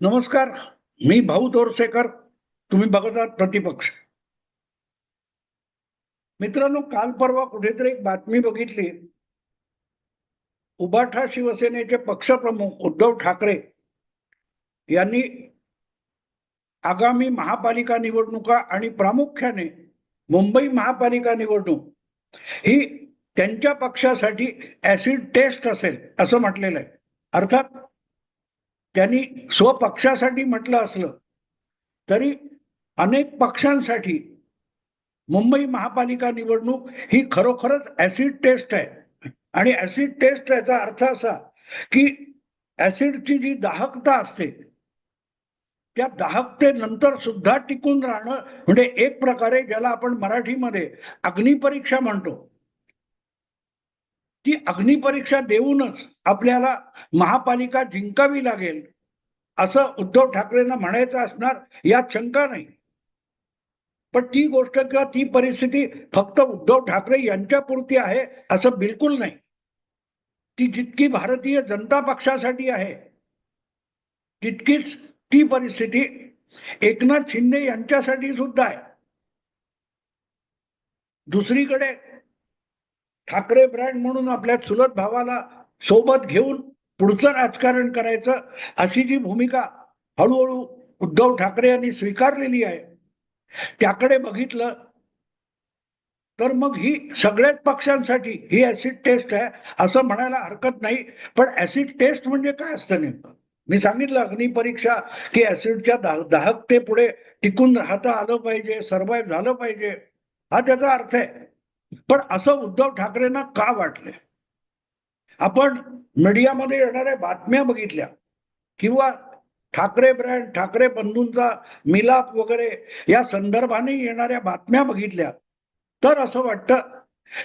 नमस्कार मी भाऊ तोरसेकर तुम्ही बघत आहात प्रतिपक्ष. मित्रांनो काल परवा कुठेतरी एक बातमी बघितली. उबाठा शिवसेनेचे पक्षप्रमुख उद्धव ठाकरे यांनी आगामी महापालिका निवडणुका आणि प्रामुख्याने मुंबई महापालिका निवडणूक ही त्यांच्या पक्षासाठी ऍसिड टेस्ट असेल असं म्हटलेलं आहे. अर्थात त्यांनी स्वपक्षासाठी म्हटलं असलं तरी अनेक पक्षांसाठी मुंबई महापालिका निवडणूक ही खरोखरच ऍसिड टेस्ट आहे. आणि ऍसिड टेस्ट याचा अर्थ असा की ऍसिडची जी दाहकता असते त्या दाहकतेनंतर सुद्धा टिकून राहणं म्हणजे एक प्रकारे ज्याला आपण मराठीमध्ये अग्निपरीक्षा म्हणतो. ती अग्निपरीक्षा देऊनच आपल्याला महापालिका जिंकावी लागेल असं उद्धव ठाकरेंना म्हणायचं असणार यात शंका नाही. पण ती गोष्ट किंवा ती परिस्थिती फक्त उद्धव ठाकरे यांच्यापुरती आहे असं बिलकुल नाही. ती जितकी भारतीय जनता पक्षासाठी आहे तितकीच ती परिस्थिती एकनाथ शिंदे यांच्यासाठी सुद्धा आहे. दुसरीकडे ठाकरे ब्रँड म्हणून आपल्या चुलत भावाला सोबत घेऊन पुढचं राजकारण करायचं अशी जी भूमिका हळूहळू उद्धव ठाकरे यांनी स्वीकारलेली आहे त्याकडे बघितलं तर मग ही सगळ्याच पक्षांसाठी ही ऍसिड टेस्ट आहे असं म्हणायला हरकत नाही पण ऍसिड टेस्ट म्हणजे काय असतं नेमकं? मी सांगितलं अग्निपरीक्षा की ऍसिडच्या दाह दाहकते पुढे टिकून राहता आलं पाहिजे सर्वाईव्ह झालं पाहिजे हा त्याचा अर्थ आहे. पण असं उद्धव ठाकरेंना का वाटले आपण मीडियामध्ये येणाऱ्या बातम्या बघितल्या किंवा ठाकरे ब्रँड ठाकरे बंधूंचा मिलाप वगैरे या संदर्भाने येणाऱ्या बातम्या बघितल्या. तर असं वाटतं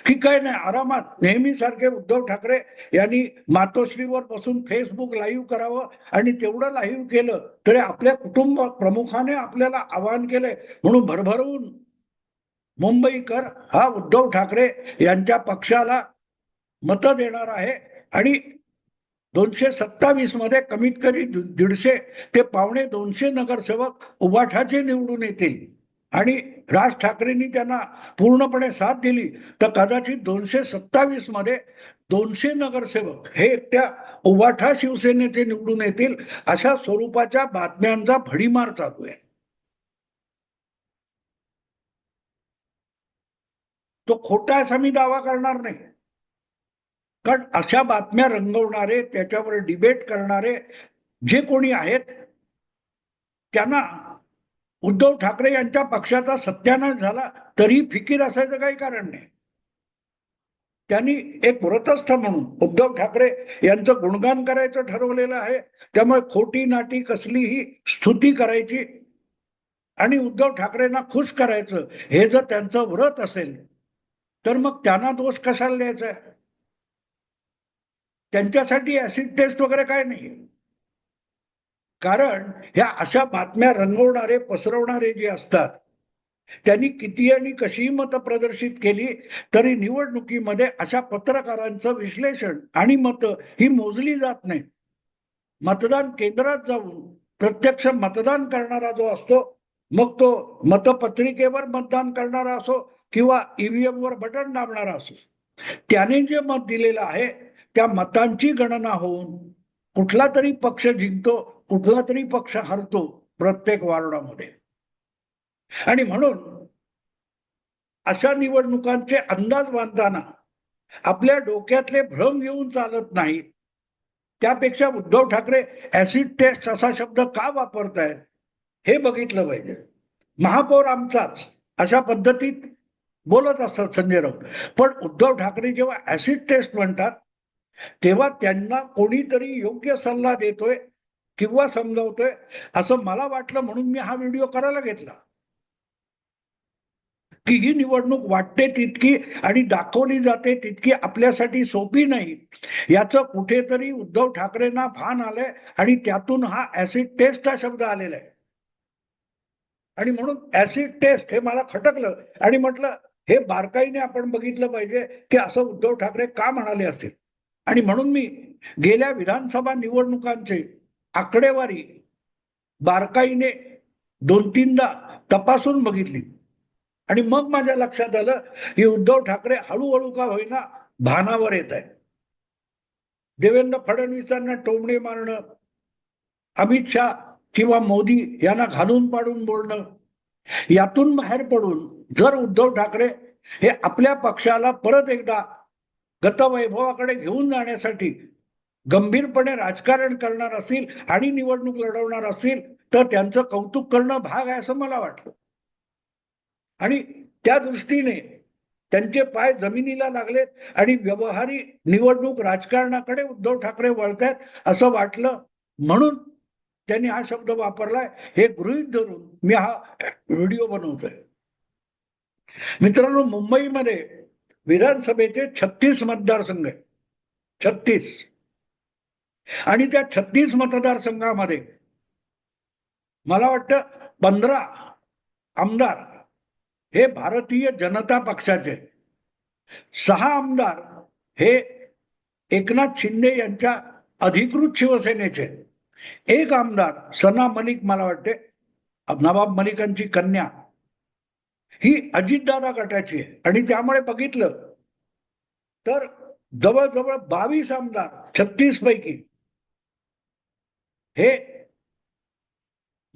की काय नाही आरामात नेहमीसारखे उद्धव ठाकरे यांनी मातोश्रीवर बसून फेसबुक लाईव्ह करावं आणि तेवढं लाईव्ह केलं तरी आपल्या कुटुंब प्रमुखाने आपल्याला आवाहन केलंय म्हणून भरभरवून मुंबईकर हा उद्धव ठाकरे यांच्या पक्षाला मतं देणार आहे आणि दोनशे सत्तावीसमध्ये कमीत कमी दीडशे ते पावणे दोनशे नगरसेवक उबाठाचे निवडून येतील. आणि राज ठाकरेंनी त्यांना पूर्णपणे साथ दिली तर कदाचित दोनशे सत्तावीसमध्ये दोनशे नगरसेवक हे एकट्या उभाठा शिवसेनेचे निवडून येतील अशा स्वरूपाच्या बातम्यांचा भडीमार चालू आहे. तो खोटा असा मी दावा करणार नाही. कारण अशा बातम्या रंगवणारे त्याच्यावर डिबेट करणारे जे कोणी आहेत त्यांना उद्धव ठाकरे यांच्या पक्षाचा सत्यानाश झाला तरी फिकीर असायचं काही कारण नाही. त्यांनी एक व्रतस्थ म्हणून उद्धव ठाकरे यांचं गुणगान करायचं ठरवलेलं आहे त्यामुळे खोटी नाटी कसलीही स्तुती करायची आणि उद्धव ठाकरेंना खुश करायचं हे जर त्यांचं व्रत असेल तर मग त्यांना दोष कशाला द्यायचा? त्यांच्यासाठी ऍसिड टेस्ट वगैरे काय नाही. कारण ह्या अशा बातम्या रंगवणारे पसरवणारे जे असतात त्यांनी किती आणि कशी मतं प्रदर्शित केली तरी निवडणुकीमध्ये अशा पत्रकारांचं विश्लेषण आणि मतं ही मोजली जात नाही मतदान केंद्रात जाऊन प्रत्यक्ष मतदान करणारा जो असतो मग तो मतपत्रिकेवर मतदान करणारा असो किंवा ईव्हीएम वर बटन दाबणारा असो. त्याने जे मत दिलेलं आहे त्या मतांची गणना होऊन कुठला तरी पक्ष जिंकतो कुठला तरी पक्ष हरतो प्रत्येक वार्डामध्ये. आणि म्हणून अशा निवडणुकांचे अंदाज बांधताना आपल्या डोक्यातले भ्रम घेऊन चालत नाही त्यापेक्षा उद्धव ठाकरे ऍसिड टेस्ट असा शब्द का वापरतायत हे बघितलं पाहिजे. महापौर आमचाच अशा पद्धतीत बोलत असतात संजय राऊत. पण उद्धव ठाकरे जेव्हा ऍसिड टेस्ट म्हणतात तेव्हा त्यांना कोणीतरी योग्य सल्ला देतोय किंवा समजावतोय असं मला वाटलं म्हणून मी हा व्हिडिओ करायला घेतला. की ही निवडणूक वाटते तितकी आणि दाखवली जाते तितकी आपल्यासाठी सोपी नाही. याचं कुठेतरी उद्धव ठाकरेंना भान आलंय आणि त्यातून हा ऍसिड टेस्ट हा शब्द आलेला आहे. आणि म्हणून ऍसिड टेस्ट हे मला खटकलं आणि म्हटलं हे बारकाईने आपण बघितलं पाहिजे की असं उद्धव ठाकरे का म्हणाले असेल? आणि म्हणून मी गेल्या विधानसभा निवडणुकांचे आकडेवारी बारकाईने दोन तीनदा तपासून बघितली. आणि मग माझ्या लक्षात आलं की उद्धव ठाकरे हळूहळू का होईना भानावर येत आहे देवेंद्र फडणवीसांना टोमणे मारणं अमित शहा किंवा मोदी यांना घालून पाडून बोलणं यातून बाहेर पडून जर उद्धव ठाकरे हे आपल्या पक्षाला परत एकदा गतवैभवाकडे घेऊन जाण्यासाठी गंभीरपणे राजकारण करणार असतील आणि निवडणूक लढवणार असतील तर त्यांचं कौतुक करणं भाग आहे असं मला वाटतं. आणि त्या दृष्टीने त्यांचे पाय जमिनीला लागलेत आणि व्यवहारी निवडणूक राजकारणाकडे उद्धव ठाकरे वळतायत असं वाटलं म्हणून त्यांनी हा शब्द वापरलाय हे गृहीत धरून मी हा व्हिडिओ बनवतोय. मित्रांनो मुंबईमध्ये विधानसभेचे छत्तीस मतदारसंघ आहे छत्तीस. आणि त्या छत्तीस मतदारसंघामध्ये मला वाटतं पंधरा आमदार हे भारतीय जनता पक्षाचे सहा आमदार हे एकनाथ शिंदे यांच्या अधिकृत शिवसेनेचे एक आमदार सना मलिक मला वाटते नवाब मलिकांची कन्या ही अजितदादा गटाची आहे. आणि त्यामुळे बघितलं तर जवळजवळ बावीस आमदार छत्तीस पैकी हे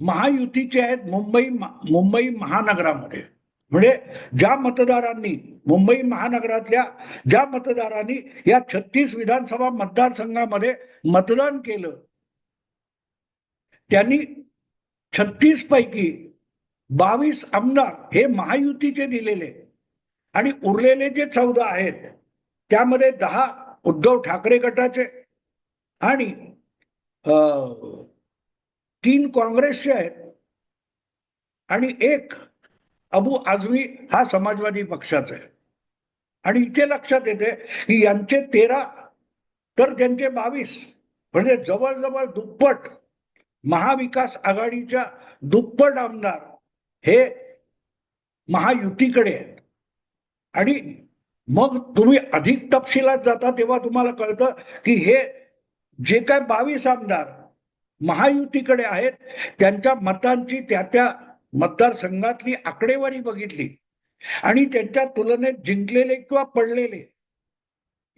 महायुतीचे आहेत मुंबई मुंबई महानगरामध्ये. म्हणजे ज्या मतदारांनी मुंबई महानगरातल्या ज्या मतदारांनी या छत्तीस विधानसभा मतदारसंघामध्ये मतदान केलं त्यांनी छत्तीस पैकी बावीस आमदार हे महायुतीचे दिलेले आणि उरलेले जे चौदा आहेत त्यामध्ये दहा उद्धव ठाकरे गटाचे आणि तीन काँग्रेसचे आहेत आणि एक अबू आझमी हा समाजवादी पक्षाचा आहे. आणि इथे लक्षात येते की यांचे तेरा तर त्यांचे बावीस म्हणजे जवळजवळ दुप्पट महाविकास आघाडीच्या दुप्पट आमदार हे महायुतीकडे आहेत. आणि मग तुम्ही अधिक तपशिलात जाता तेव्हा तुम्हाला कळतं की हे जे काय बावीस आमदार महायुतीकडे आहेत त्यांच्या मतांची त्या त्या मतदारसंघातली आकडेवारी बघितली आणि त्यांच्या तुलनेत जिंकलेले किंवा पडलेले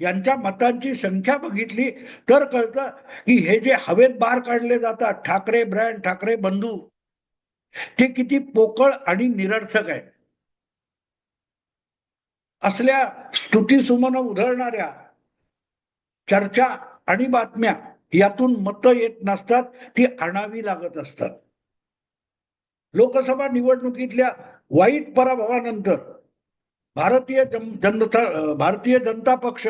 यांच्या मतांची संख्या बघितली तर कळतं की हे जे हवेत बार काढले जातात ठाकरे ब्रँड ठाकरे बंधू ते किती पोकळ आणि निरर्थक आहे असल्या स्तुती सुमन उधळणाऱ्या चर्चा आणि बातम्या यातून मतं येत नसतात ती आणावी लागत असतात. लोकसभा निवडणुकीतल्या वाईट पराभवानंतर भारतीय जनता भारतीय जनता पक्ष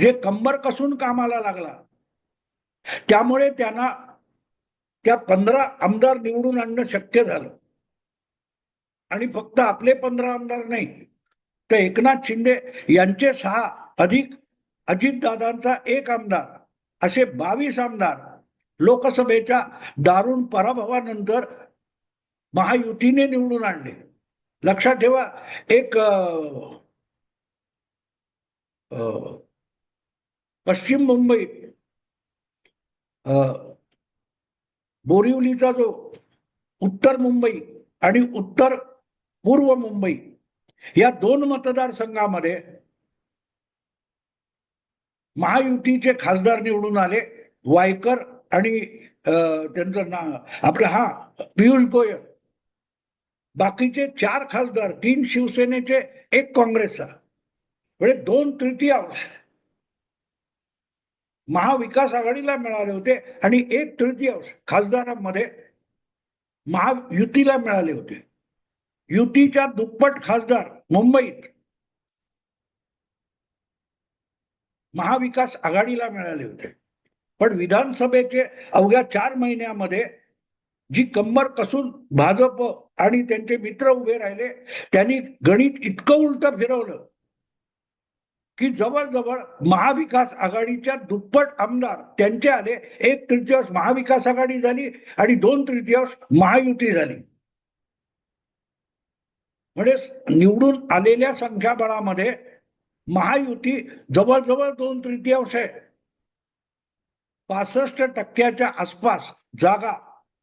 जे कंबर कसून कामाला लागला. त्यामुळे त्यांना त्या पंधरा आमदार निवडून आणणं शक्य झालं. आणि फक्त आपले पंधरा आमदार नाही तर एकनाथ शिंदे यांचे सहा अधिक अजितदादांचा एक आमदार असे बावीस आमदार लोकसभेच्या दारुण पराभवानंतर महायुतीने निवडून आणले. लक्षात ठेवा एक पश्चिम मुंबई बोरिवलीचा जो उत्तर मुंबई आणि उत्तर पूर्व मुंबई या दोन मतदारसंघामध्ये महायुतीचे खासदार निवडून आले वायकर आणि त्यांचं नाव आपलं हा पियुष गोयल. बाकीचे चार खासदार तीन शिवसेनेचे एक काँग्रेसचा. म्हणजे दोन तृतीयांश. महाविकास आघाडीला मिळाले होते आणि एक तृतीयांश खासदारांमध्ये महायुतीला मिळाले होते. युतीच्या दुप्पट खासदार मुंबईत महाविकास आघाडीला मिळाले होते. पण विधानसभेचे अवघ्या चार महिन्यामध्ये जी कंबर कसून भाजप आणि त्यांचे मित्र उभे राहिले त्यांनी गणित इतकं उलट फिरवलं की जवळजवळ महाविकास आघाडीच्या दुप्पट आमदार त्यांचे आले एक तृतीयांश महाविकास आघाडी झाली आणि दोन तृतीयांश महायुती झाली. म्हणजे निवडून आलेल्या संख्याबळामध्ये महायुती जवळजवळ दोन तृतीयांश आहे. पासष्ट टक्क्याच्या आसपास जागा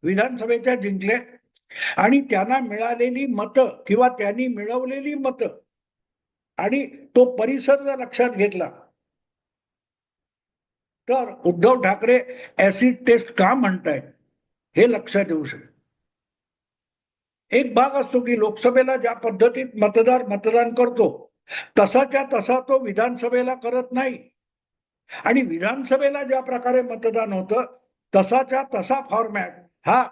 विधानसभेच्या जिंकले आणि त्यांना मिळालेली मतं किंवा त्यांनी मिळवलेली मतं आणि तो परिसर जर लक्षात घेतला तर उद्धव ठाकरे ऍसिड टेस्ट का म्हणतायत? हे लक्षात येऊ शकत एक भाग असतो की लोकसभेला ज्या पद्धतीत मतदार मतदान करतो तसाच्या तसा तो विधानसभेला करत नाही. आणि विधानसभेला ज्या प्रकारे मतदान होतं तसाच्या तसा फॉर्मॅट हा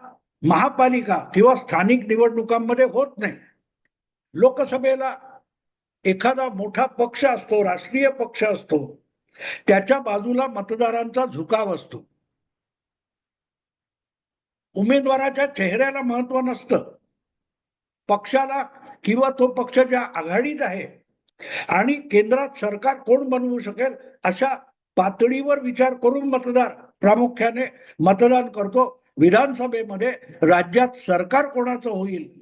महापालिका किंवा स्थानिक निवडणुकांमध्ये होत नाही. लोकसभेला एखादा मोठा पक्ष असतो राष्ट्रीय पक्ष असतो त्याच्या बाजूला मतदारांचा झुकाव असतो. उमेदवाराच्या चेहऱ्याला महत्त्व नसतं. पक्षाला किंवा तो पक्ष ज्या आघाडीत आहे आणि केंद्रात सरकार कोण बनवू शकेल अशा पातळीवर विचार करून मतदार प्रामुख्याने मतदान करतो. विधानसभेमध्ये राज्यात सरकार कोणाचं होईल?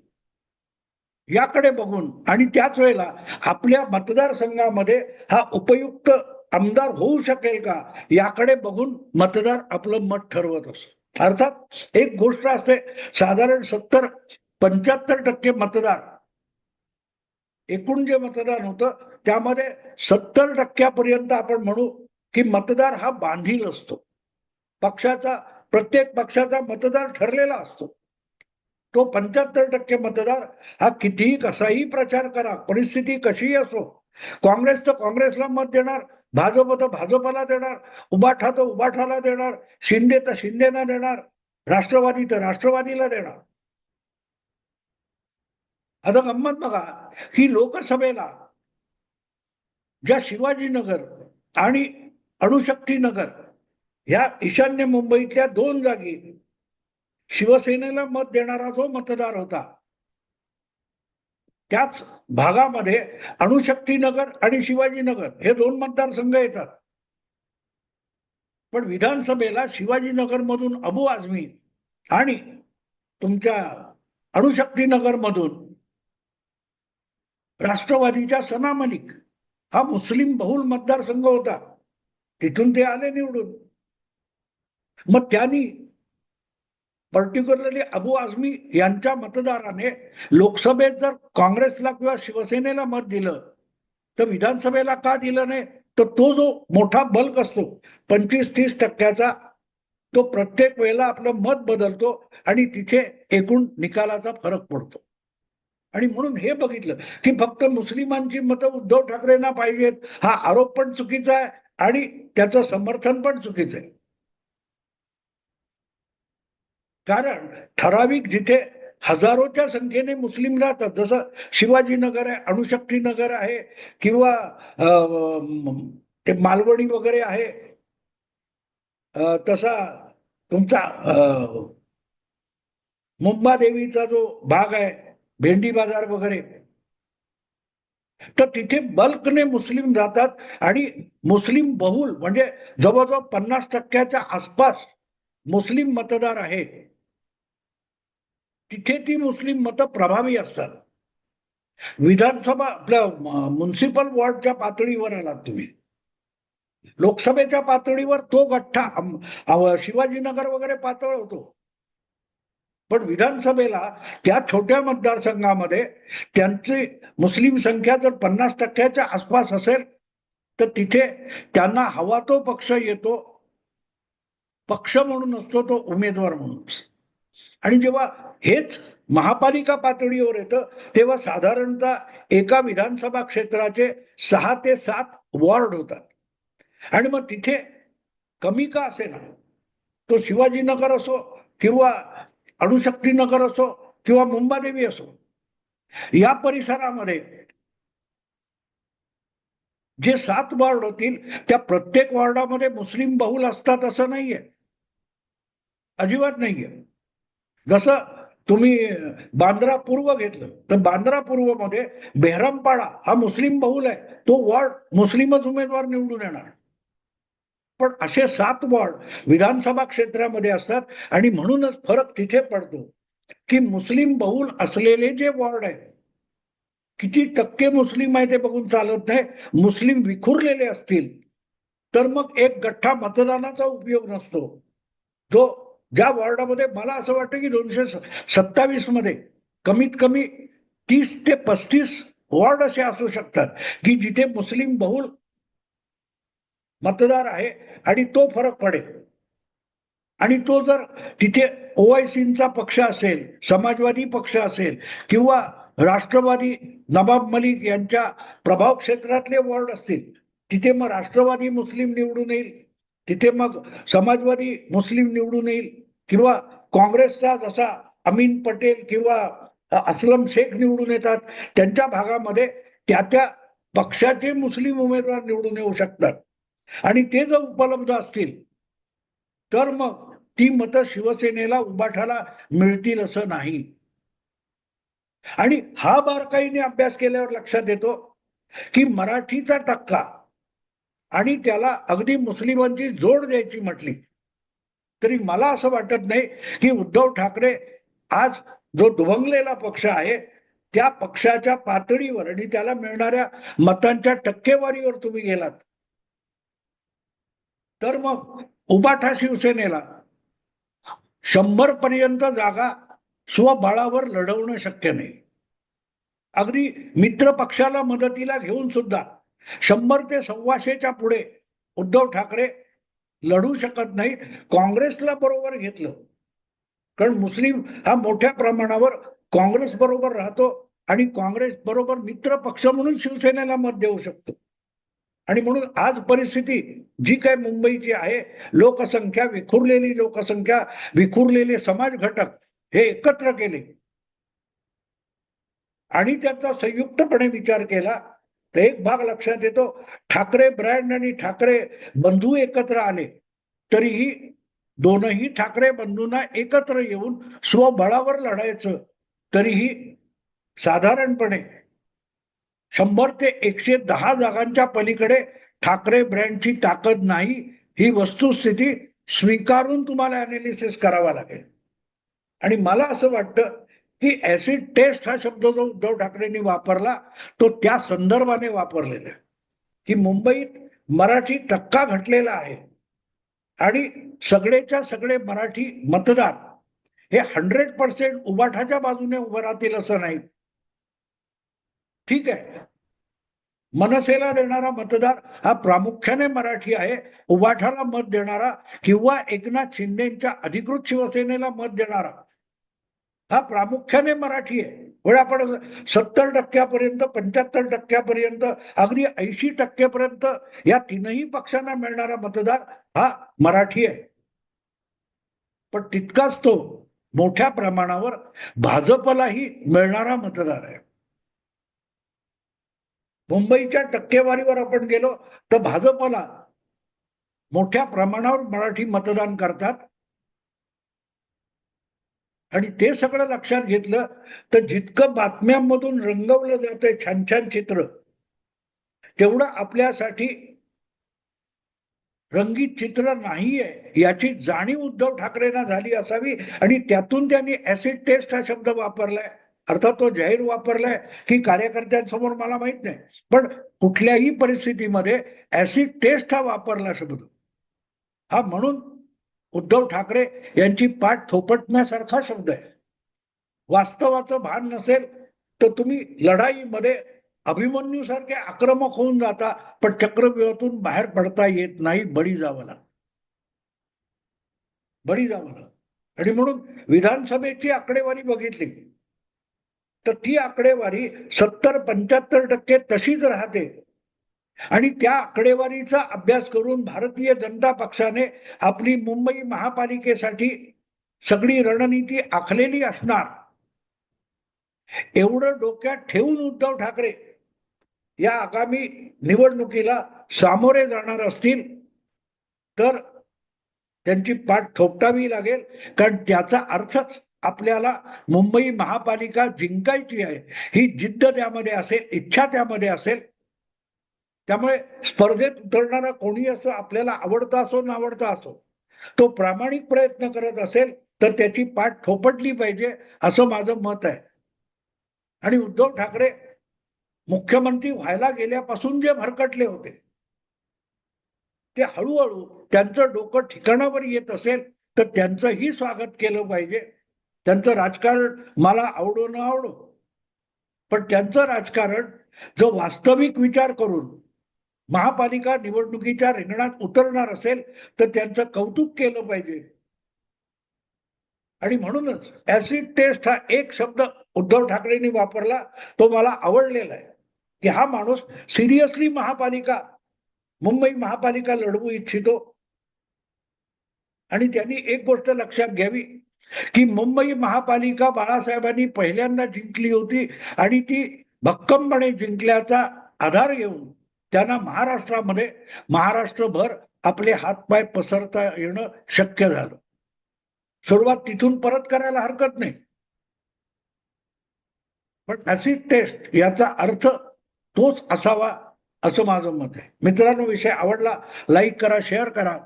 याकडे बघून. आणि त्याच वेळेला आपल्या मतदारसंघामध्ये हा उपयुक्त आमदार होऊ शकेल का याकडे बघून मतदार आपलं मत ठरवत असतो. अर्थात एक गोष्ट असते साधारण सत्तर पंच्याहत्तर टक्के मतदार एकूण जे मतदान होतं त्यामध्ये सत्तर टक्क्यापर्यंत आपण म्हणू की मतदार हा बांधील असतो. पक्षाचा प्रत्येक पक्षाचा मतदार ठरलेला असतो. तो पंच्याहत्तर टक्के मतदार हा कितीही कसाही प्रचार करा परिस्थिती कशीही असो. काँग्रेस तर काँग्रेसला मत देणार भाजप तर भाजपला देणार उबाठा तर उबाठाला देणार शिंदे तर शिंदेना देणार राष्ट्रवादी तर राष्ट्रवादीला देणार. आता गंमत बघा की लोकसभेला ज्या शिवाजीनगर आणि अणुशक्तीनगर ह्या ईशान्य मुंबईतल्या दोन जागी शिवसेनेला मत देणारा जो मतदार होता त्याच भागामध्ये अणुशक्तीनगर आणि शिवाजीनगर हे दोन मतदारसंघ येतात. पण विधानसभेला शिवाजीनगर मधून अबू आझमी आणि तुमच्या अणुशक्तीनगर मधून राष्ट्रवादीच्या सना मलिक हा मुस्लिम बहुल मतदारसंघ होता. तिथून ते आले निवडून. मग त्यांनी पर्टिक्युलरली अबू आझमी यांच्या मतदाराने लोकसभेत जर काँग्रेसला किंवा शिवसेनेला मत दिलं तर विधानसभेला का दिलं नाही? तर तो जो मोठा बल्क असतो पंचवीस तीस टक्क्याचा तो प्रत्येक वेळेला आपलं मत बदलतो आणि तिथे एकूण निकालाचा फरक पडतो. आणि म्हणून हे बघितलं की फक्त मुस्लिमांची मतं उद्धव ठाकरेंना पाहिजेत हा आरोप पण चुकीचा आहे आणि त्याचं समर्थन पण चुकीचं आहे. कारण ठराविक जिथे हजारोच्या संख्येने मुस्लिम राहतात जसं शिवाजीनगर आहे अणुशक्ती नगर आहे किंवा ते मालवणी वगैरे आहे तसा तुमचा मुंबादेवीचा जो भाग आहे भेंडी बाजार वगैरे तर तिथे बल्कने मुस्लिम जातात आणि मुस्लिम बहुल म्हणजे जवळजवळ पन्नास टक्क्याच्या आसपास मुस्लिम मतदार आहे. तिथे ती मुस्लिम मतं प्रभावी असतात. विधानसभा आपल्या म्युन्सिपल वॉर्डच्या पातळीवर आलात तुम्ही. लोकसभेच्या पातळीवर तो गठ्ठा शिवाजीनगर वगैरे पातळ होतो. पण विधानसभेला त्या छोट्या मतदारसंघामध्ये त्यांची मुस्लिम संख्या जर पन्नास टक्क्याच्या आसपास असेल तर तिथे त्यांना हवा तो पक्ष येतो. पक्ष म्हणून असतो तो उमेदवार म्हणून. आणि जेव्हा हेच महापालिका पातळीवर येतं. तेव्हा साधारणतः एका विधानसभा क्षेत्राचे सहा ते सात वॉर्ड होतात. आणि मग तिथे कमी का असे ना तो शिवाजीनगर असो किंवा अणुशक्तीनगर असो किंवा मुंबादेवी असो या परिसरामध्ये जे सात वॉर्ड होतील त्या प्रत्येक वॉर्डामध्ये मुस्लिम बहुल असतात असं नाहीये. अजिबात नाहीये. जसं तुम्ही बांद्रा पूर्व घेतलं. तर बांद्रा पूर्वमध्ये बेहरमपाडा हा मुस्लिम बहुल आहे. तो वॉर्ड मुस्लिमच उमेदवार निवडून येणार. पण असे सात वॉर्ड विधानसभा क्षेत्रामध्ये असतात आणि म्हणूनच फरक तिथे पडतो की मुस्लिम बहुल असलेले जे वॉर्ड आहेत किती टक्के मुस्लिम आहे ते बघून चालत नाही. मुस्लिम विखुरलेले असतील तर मग एक गठ्ठा मतदानाचा उपयोग नसतो. जो ज्या वॉर्डामध्ये मला असं वाटतं की दोनशे सत्तावीसमध्ये कमीत कमी तीस ते पस्तीस वॉर्ड असे असू शकतात की जिथे मुस्लिम बहुल मतदार आहे आणि तो फरक पडेल. आणि तो जर तिथे ओआयसीचा पक्ष असेल समाजवादी पक्ष असेल किंवा राष्ट्रवादी नवाब मलिक यांच्या प्रभाव क्षेत्रातले वॉर्ड असतील तिथे मग राष्ट्रवादी मुस्लिम निवडून येईल. तिथे मग समाजवादी मुस्लिम निवडून येईल किंवा काँग्रेसचा जसा अमीन पटेल किंवा असलम शेख निवडून येतात त्यांच्या भागामध्ये त्या त्या पक्षाचे मुस्लिम उमेदवार निवडून येऊ शकतात. आणि ते जर उपलब्ध असतील तर मग ती मतं शिवसेनेला उबाठाला मिळतील असं नाही. आणि हा बारकाईने अभ्यास केल्यावर लक्षात येतो की मराठीचा टक्का आणि त्याला अगदी मुस्लिमांची जोड द्यायची म्हटली. तरी मला असं वाटत नाही की उद्धव ठाकरे आज जो दुभंगलेला पक्ष आहे त्या पक्षाच्या पातळीवर आणि त्याला मिळणाऱ्या मतांच्या टक्केवारीवर तुम्ही गेलात. तर मग उबाठा शिवसेनेला शंभर पर्यंत जागा स्वबळावर लढवणं शक्य नाही. अगदी मित्र पक्षाला मदतीला घेऊन सुद्धा शंभर ते सव्वाशेच्या पुढे उद्धव ठाकरे लढू शकत नाहीत काँग्रेसला बरोबर घेतलं. कारण मुस्लिम हा मोठ्या प्रमाणावर काँग्रेस बरोबर राहतो आणि काँग्रेस बरोबर मित्र पक्ष म्हणून शिवसेनेला मत देऊ शकतो. आणि म्हणून आज परिस्थिती जी काय मुंबईची आहे लोकसंख्या विखुरलेली लोकसंख्या विखुरलेले समाज घटक हे एकत्र केले. आणि त्याचा संयुक्तपणे विचार केला तर एक भाग लक्षात येतो. ठाकरे ब्रँड आणि ठाकरे बंधू एकत्र आले तरीही दोनही ठाकरे बंधूंना एकत्र येऊन स्वबळावर लढायचं तरीही साधारणपणे शंभर ते एकशे दहा जागांच्या पलीकडे ठाकरे ब्रँडची ताकद नाही ही वस्तुस्थिती स्वीकारून तुम्हाला अनालिसिस करावा लागेल. आणि मला असं वाटतं ही ऍसिड टेस्ट हा शब्द जो उद्धव ठाकरेंनी वापरला तो त्या संदर्भाने वापरलेला आहे. की मुंबईत मराठी टक्का घटलेला आहे. आणि सगळेच्या सगळे मराठी मतदार हे हंड्रेड पर्सेंट उबाठाच्या बाजूने उभं राहतील असं नाही. ठीक आहे. मनसेला देणारा मतदार हा प्रामुख्याने मराठी आहे. उबाठाला मत देणारा किंवा एकनाथ शिंदेच्या अधिकृत शिवसेनेला मत देणारा हा प्रामुख्याने मराठी आहे. म्हणजे आपण सत्तर टक्क्यापर्यंत पंच्याहत्तर टक्क्यापर्यंत अगदी ऐंशी टक्क्यापर्यंत या तीनही पक्षांना मिळणारा मतदार हा मराठी आहे. पण तितकाच तो मोठ्या प्रमाणावर भाजपलाही मिळणारा मतदार आहे. मुंबईच्या टक्केवारीवर आपण गेलो तर भाजपला मोठ्या प्रमाणावर मराठी मतदान करतात. आणि ते सगळं लक्षात घेतलं तर जितकं बातम्यांमधून रंगवलं जातंय छान छान चित्र तेवढं आपल्यासाठी रंगीत चित्र नाहीये. याची जाणीव उद्धव ठाकरेंना झाली असावी आणि त्यातून त्यांनी ऍसिड टेस्ट हा शब्द वापरलाय. अर्थात तो जाहीर वापरलाय की कार्यकर्त्यांसमोर मला माहीत नाही. पण कुठल्याही परिस्थितीमध्ये ऍसिड टेस्ट हा वापरला शब्द. हा म्हणून उद्धव ठाकरे यांची पाठ थोपटण्यासारखा शब्द आहे. वास्तवाचं भान नसेल तर तुम्ही लढाईमध्ये अभिमन्यू सारखे आक्रमक होऊन जाता पण चक्रव्यूहातून बाहेर पडता येत नाही बळी जावं लागत. बळी जावं लागत. आणि म्हणून विधानसभेची आकडेवारी बघितली तर ती आकडेवारी सत्तर पंच्याहत्तर टक्के तशीच राहते. आणि त्या आकडेवारीचा अभ्यास करून भारतीय जनता पक्षाने आपली मुंबई महापालिकेसाठी सगळी रणनीती आखलेली असणार. एवढं डोक्यात ठेवून उद्धव ठाकरे या आगामी निवडणुकीला सामोरे जाणार असतील तर त्यांची पाठ थोपटावी लागेल कारण त्याचा अर्थच आपल्याला मुंबई महापालिका जिंकायची आहे. ही जिद्द त्यामध्ये असेल इच्छा त्यामध्ये असेल त्यामुळे स्पर्धेत उतरणारा कोणी असो आपल्याला आवडता असो न आवडता असो तो प्रामाणिक प्रयत्न करत असेल तर त्याची पाठ थोपटली पाहिजे असं माझं मत आहे. आणि उद्धव ठाकरे मुख्यमंत्री व्हायला गेल्यापासून जे भरकटले होते ते हळूहळू त्यांचं डोकं ठिकाणावर येत असेल तर त्यांचंही स्वागत केलं पाहिजे. त्यांचं राजकारण मला आवडो न आवडो पण त्यांचं राजकारण जो वास्तविक विचार करून महापालिका निवडणुकीच्या रिंगणात उतरणार असेल तर त्यांचं कौतुक केलं पाहिजे. आणि म्हणूनच ऍसिड टेस्ट हा एक शब्द उद्धव ठाकरेंनी वापरला तो मला आवडलेला आहे. की हा माणूस सिरियसली महापालिका मुंबई महापालिका लढवू इच्छितो. आणि त्यांनी एक गोष्ट लक्षात घ्यावी की मुंबई महापालिका बाळासाहेबांनी पहिल्यांदा जिंकली होती आणि ती भक्कमपणे जिंकल्याचा आधार घेऊन त्यांना महाराष्ट्रामध्ये महाराष्ट्रभर आपले हातपाय पसरता येणं शक्य झालं. सुरुवात तिथून परत करायला हरकत नाही. पण ऍसिड टेस्ट याचा अर्थ तोच असावा असं माझं मत आहे. मित्रांनो विषय आवडला लाईक करा शेअर करा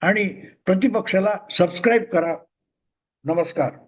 आणि प्रतिपक्षाला सबस्क्राईब करा. नमस्कार.